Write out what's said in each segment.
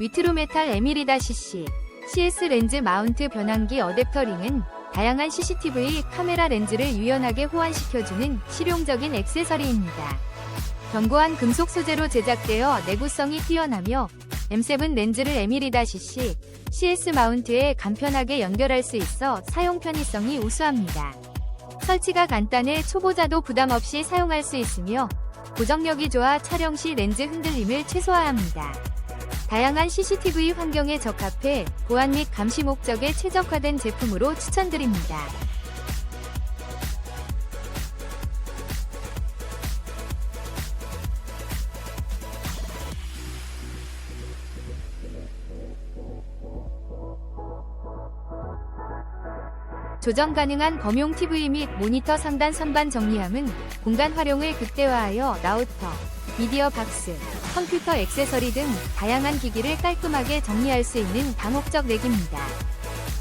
위트로메탈 에미리다 CC, CS 렌즈 마운트 변환기 어댑터 링은 다양한 CCTV 카메라 렌즈를 유연하게 호환시켜주는 실용적인 액세서리입니다. 견고한 금속 소재로 제작되어 내구성이 뛰어나며 M7 렌즈를 에미리다 CC, CS 마운트에 간편하게 연결할 수 있어 사용 편의성이 우수합니다. 설치가 간단해 초보자도 부담 없이 사용할 수 있으며 고정력이 좋아 촬영 시 렌즈 흔들림을 최소화합니다. 다양한 CCTV 환경에 적합해 보안 및 감시 목적에 최적화된 제품으로 추천드립니다. 조정 가능한 검용 TV 및 모니터 상단 선반 정리함은 공간 활용을 극대화하여 라우터, 미디어 박스, 컴퓨터 액세서리 등 다양한 기기를 깔끔하게 정리할 수 있는 다목적 렉입니다.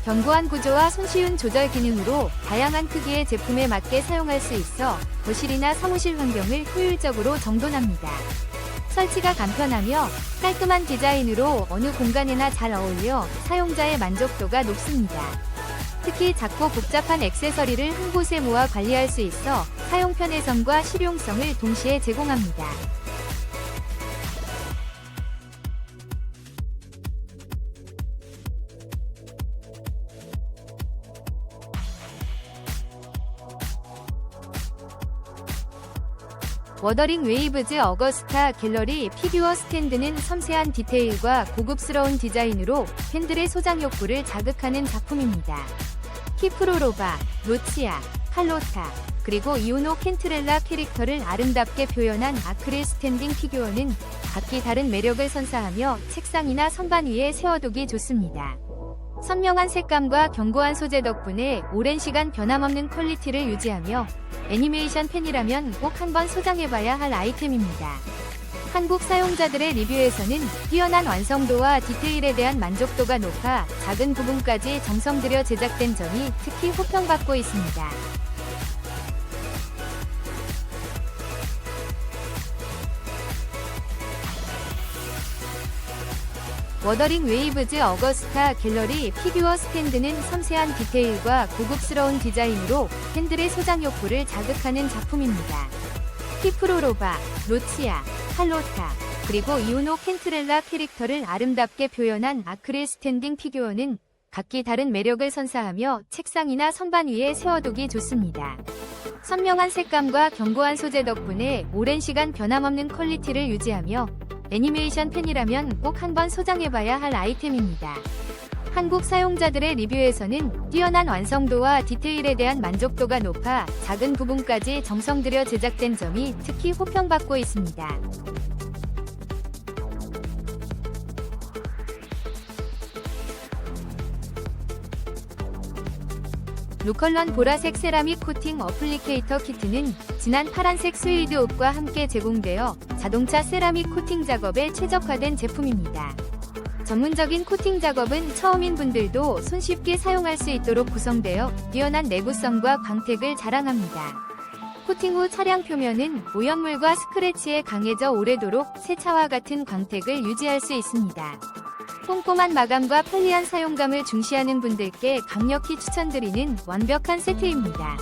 견고한 구조와 손쉬운 조절 기능으로 다양한 크기의 제품에 맞게 사용할 수 있어 거실이나 사무실 환경을 효율적으로 정돈합니다. 설치가 간편하며 깔끔한 디자인으로 어느 공간에나 잘 어울려 사용자의 만족도가 높습니다. 특히 작고 복잡한 액세서리를 한 곳에 모아 관리할 수 있어 사용 편의성과 실용성을 동시에 제공합니다. 워더링 웨이브즈 어거스타 갤러리 피규어 스탠드는 섬세한 디테일과 고급스러운 디자인으로 팬들의 소장 욕구를 자극하는 작품입니다. 키프로로바, 로치아, 칼로타, 그리고 이오노 켄트렐라 캐릭터를 아름답게 표현한 아크릴 스탠딩 피규어는 각기 다른 매력을 선사하며 책상이나 선반 위에 세워두기 좋습니다. 선명한 색감과 견고한 소재 덕분에 오랜 시간 변함없는 퀄리티를 유지하며 애니메이션 팬이라면 꼭 한번 소장해봐야 할 아이템입니다. 한국 사용자들의 리뷰에서는 뛰어난 완성도와 디테일에 대한 만족도가 높아 작은 부분까지 정성 들여 제작된 점이 특히 호평받고 있습니다. 워더링 웨이브즈 어거스타 갤러리 피규어 스탠드는 섬세한 디테일과 고급스러운 디자인으로 팬들의 소장 욕구를 자극하는 작품입니다. 키프로로바, 로치아, 칼로타, 그리고 이오노 켄트렐라 캐릭터를 아름답게 표현한 아크릴 스탠딩 피규어는 각기 다른 매력을 선사하며 책상이나 선반 위에 세워두기 좋습니다. 선명한 색감과 견고한 소재 덕분에 오랜 시간 변함없는 퀄리티를 유지하며 애니메이션 팬이라면 꼭 한번 소장해봐야 할 아이템입니다. 한국 사용자들의 리뷰에서는 뛰어난 완성도와 디테일에 대한 만족도가 높아 작은 부분까지 정성 들여 제작된 점이 특히 호평받고 있습니다. 루컬런 보라색 세라믹 코팅 어플리케이터 키트는 진한 파란색 스웨이드 옷과 함께 제공되어 자동차 세라믹 코팅 작업에 최적화된 제품입니다. 전문적인 코팅 작업은 처음인 분들도 손쉽게 사용할 수 있도록 구성되어 뛰어난 내구성과 광택을 자랑합니다. 코팅 후 차량 표면은 오염물과 스크래치에 강해져 오래도록 새 차와 같은 광택을 유지할 수 있습니다. 꼼꼼한 마감과 편리한 사용감을 중시하는 분들께 강력히 추천드리는 완벽한 세트입니다.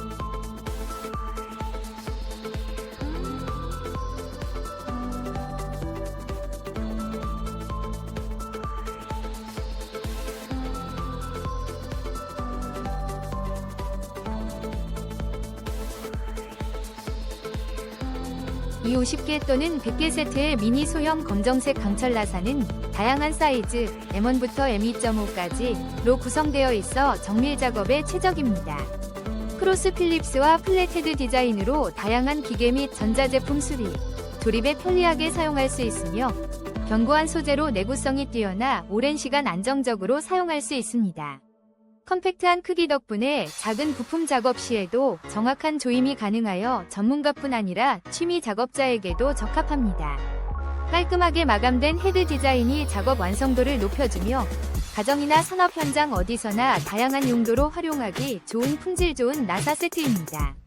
이 50개 또는 100개 세트의 미니 소형 검정색 강철 나사는 다양한 사이즈 M1부터 M2.5까지로 구성되어 있어 정밀 작업에 최적입니다. 크로스 필립스와 플랫헤드 디자인으로 다양한 기계 및 전자제품 수리, 조립에 편리하게 사용할 수 있으며 견고한 소재로 내구성이 뛰어나 오랜 시간 안정적으로 사용할 수 있습니다. 컴팩트한 크기 덕분에 작은 부품 작업 시에도 정확한 조임이 가능하여 전문가뿐 아니라 취미 작업자에게도 적합합니다. 깔끔하게 마감된 헤드 디자인이 작업 완성도를 높여주며 가정이나 산업 현장 어디서나 다양한 용도로 활용하기 좋은 품질 좋은 나사 세트입니다.